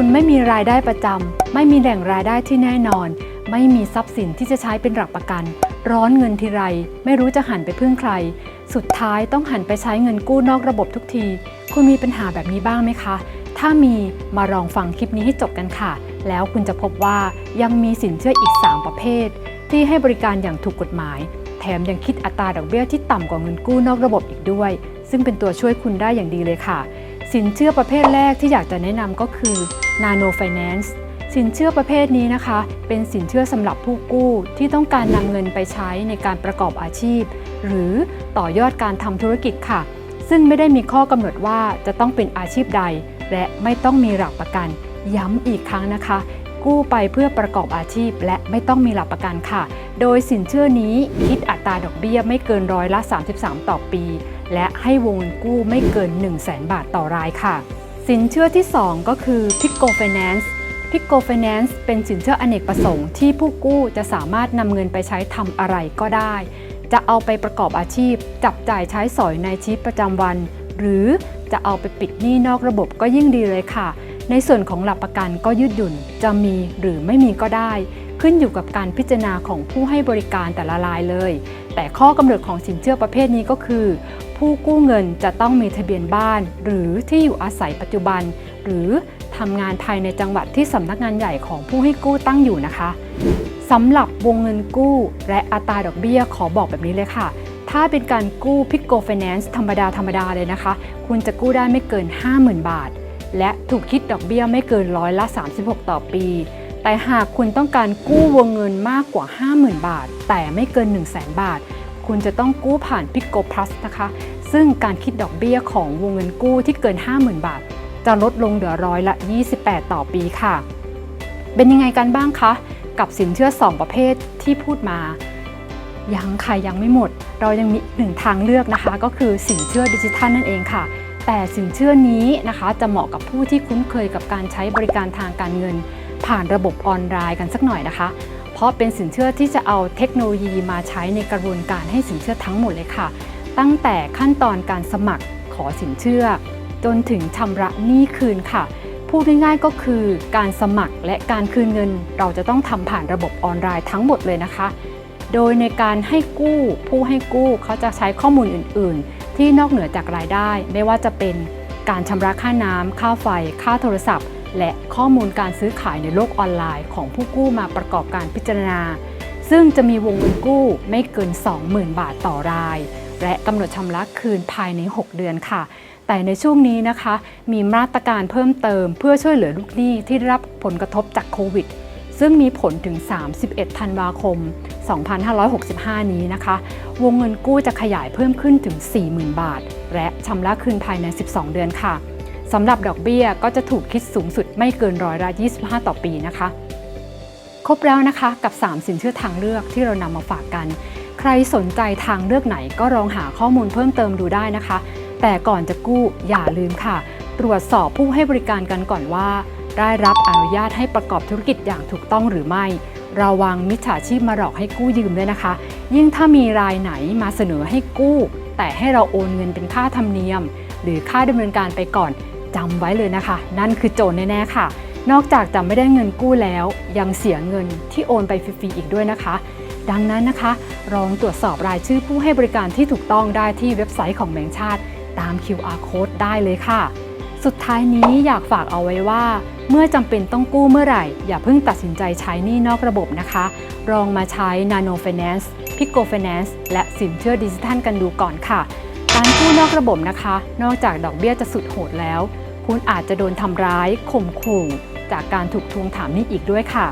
คุณไม่มีรายได้ประจำไม่มีแหล่งรายได้ที่แน่นอน ไม่มีทรัพย์สินที่จะใช้เป็นหลักประกัน ร้อนเงินทีไร ไม่รู้จะหันไปพึ่งใคร สุดท้ายต้องหันไปใช้เงินกู้นอกระบบทุกที คุณมีปัญหาแบบนี้บ้างไหมคะ ถ้ามีมาลองฟังคลิปนี้ให้จบกันค่ะ แล้วคุณจะพบว่ายังมีสินเชื่ออีก 3 ประเภท ที่ให้บริการอย่างถูกกฎหมาย แถมยังคิดอัตราดอกเบี้ยที่ต่ำกว่าเงินกู้นอกระบบอีกด้วย ซึ่งเป็นตัวช่วยคุณได้อย่างดีเลยค่ะ สินเชื่อประเภทแรกที่อยากจะแนะนำก็คือ Nano Finance สินเชื่อประเภทนี้นะคะ เป็นสินเชื่อสำหรับผู้กู้ที่ต้องการนำเงินไปใช้ในการประกอบอาชีพ หรือต่อยอดการทำธุรกิจค่ะ ซึ่งไม่ได้มีข้อกำหนดว่าจะต้องเป็นอาชีพใด และไม่ต้องมีหลักประกัน ย้ำอีกครั้งนะคะ กู้ไปเพื่อประกอบอาชีพ และไม่ต้องมีหลักประกันค่ะ โดยสินเชื่อนี้คิดอัตราดอกเบี้ยไม่เกินร้อยละ 33 ต่อปี และให้วงเงินกู้ไม่เกิน 1 0 0 0 0แบาทต่อรายค่ะ สินเชื่อที่ 2 ก็คือ Pico Finance Pico Finance เป็นสินเชื่ออเนกประสงค์ที่ผู้กู้จะสามารถนำเงินไปใช้ทำอะไรก็ได้ จะเอาไปประกอบอาชีพ จับจ่ายใช้สอยในชีวิตประจำวัน หรือจะเอาไปปิดหนี้นอกระบบก็ยิ่งดีเลยค่ะ ในส่วนของหลักประกันก็ยืดหยุ่น จะมีหรือไม่มีก็ได้ ขึ้นอยู่กับการพิจารณาของผู้ให้บริการแต่ละรายเลย แต่ข้อกำหนดของสินเชื่อประเภทนี้ก็คือ ผู้กู้เงินจะต้องมีทะเบียนบ้าน หรือที่อยู่อาศัยปัจจุบัน หรือทำงานภายในจังหวัดที่สำนักงานใหญ่ของผู้ให้กู้ตั้งอยู่นะคะสำหรับวงเงินกู้ และอัตราดอกเบี้ยขอบอกแบบนี้เลยค่ะ ถ้าเป็นการกู้พิกโกไฟแนนซ์ธรรมดาธรรมดาเลยนะคะ คุณจะกู้ได้ไม่เกิน 50,000 บาท และถูกคิดดอกเบี้ยไม่เกินร้อยละ 36 ต่อปี แต่หากคุณต้องการกู้วงเงินมากกว่า 50,000 บาท แต่ไม่เกิน 1 0 0 0 0แบาท คุณจะต้องกู้ผ่านพิกโก plus นะคะ ซึ่งการคิดดอกเบี้ยของวงเงินกู้ที่เกิน 50,000 บาท จะลดลงเหลือร้อยละ 28 ต่อปีค่ะ เป็นยังไงกันบ้างคะ กับสินเชื่อ 2 ประเภทที่พูดมายังค่ะยังไม่หมด เรายังมีหนึ่งทางเลือกนะคะ ก็คือสินเชื่อดิจิทัลนั่นเองค่ะ แต่สินเชื่อนี้นะคะจะเหมาะกับผู้ที่คุ้นเคยกับการใช้บริการทางการเงิน ผ่านระบบออนไลน์กันสักหน่อยนะคะ เพราะเป็นสินเชื่อที่จะเอาเทคโนโลยีมาใช้ในกระบวนการให้สินเชื่อทั้งหมดเลยค่ะ ตั้งแต่ขั้นตอนการสมัครขอสินเชื่อ จนถึงชำระหนี้คืนค่ะพูดง่ายๆก็คือการสมัครและการคืนเงิน เราจะต้องทำผ่านระบบออนไลน์ทั้งหมดเลยนะคะ โดยในการให้กู้ผู้ให้กู้เขาจะใช้ข้อมูลอื่น ๆ ที่นอกเหนือจากรายได้ ไม่ว่าจะเป็นการชำระค่าน้ำค่าไฟ ค่าโทรศัพท์ และข้อมูลการซื้อขายในโลกออนไลน์ของผู้กู้มาประกอบการพิจารณา ซึ่งจะมีวงเงินกู้ไม่เกิน 20,000 บาทต่อราย และกำหนดชำระคืนภายใน 6 เดือนค่ะ แต่ในช่วงนี้นะคะ มีมาตรการเพิ่มเติมเพื่อช่วยเหลือลูกหนี้ที่ได้รับผลกระทบจากโควิดซึ่งมีผลถึง 31 ธันวาคม 2565 นี้นะคะ วงเงินกู้จะขยายเพิ่มขึ้นถึง 40,000 บาท และชำระคืนภายใน 12 เดือนค่ะ สำหรับดอกเบี้ยก็จะถูกคิดสูงสุดไม่เกินร้อยละ25 ต่อปีนะคะ ครบแล้วนะคะกับ 3 สินเชื่อทางเลือกที่เรานำมาฝากกัน ใครสนใจทางเลือกไหนก็ลองหาข้อมูลเพิ่มเติมดูได้นะคะ แต่ก่อนจะกู้อย่าลืมค่ะ ตรวจสอบผู้ให้บริการกันก่อนว่า ได้รับอนุญาตให้ประกอบธุรกิจอย่างถูกต้องหรือไม่ระวังมิจฉาชีพมาหลอกให้กู้ยืมด้วยนะคะ ยิ่งถ้ามีรายไหนมาเสนอให้กู้ แต่ให้เราโอนเงินเป็นค่าธรรมเนียม หรือค่าดำเนินการไปก่อน จำไว้เลยนะคะ นั่นคือโจรแน่ๆค่ะ นอกจากจะไม่ได้เงินกู้แล้ว ยังเสียเงินที่โอนไปฟรีๆอีกด้วยนะคะ ดังนั้นนะคะลองตรวจสอบรายชื่อผู้ให้บริการที่ถูกต้องได้ที่เว็บไซต์ของแบงก์ชาติ ตาม QR code ได้เลยค่ะ สุดท้ายนี้อยากฝากเอาไว้ว่า เมื่อจำเป็นต้องกู้เมื่อไหร่ อย่าเพิ่งตัดสินใจใช้นี้นอกระบบนะคะลองมาใช้ Nano Finance Pico Finance และสินเชื่อดิจิทัลกันดูก่อนค่ะการกู้นอกระบบนะคะ นอกจากดอกเบี้ยจะสุดโหดแล้ว คุณอาจจะโดนทำร้ายข่มขู่จากการถูกทวงถามหนี้อีกด้วยค่ะ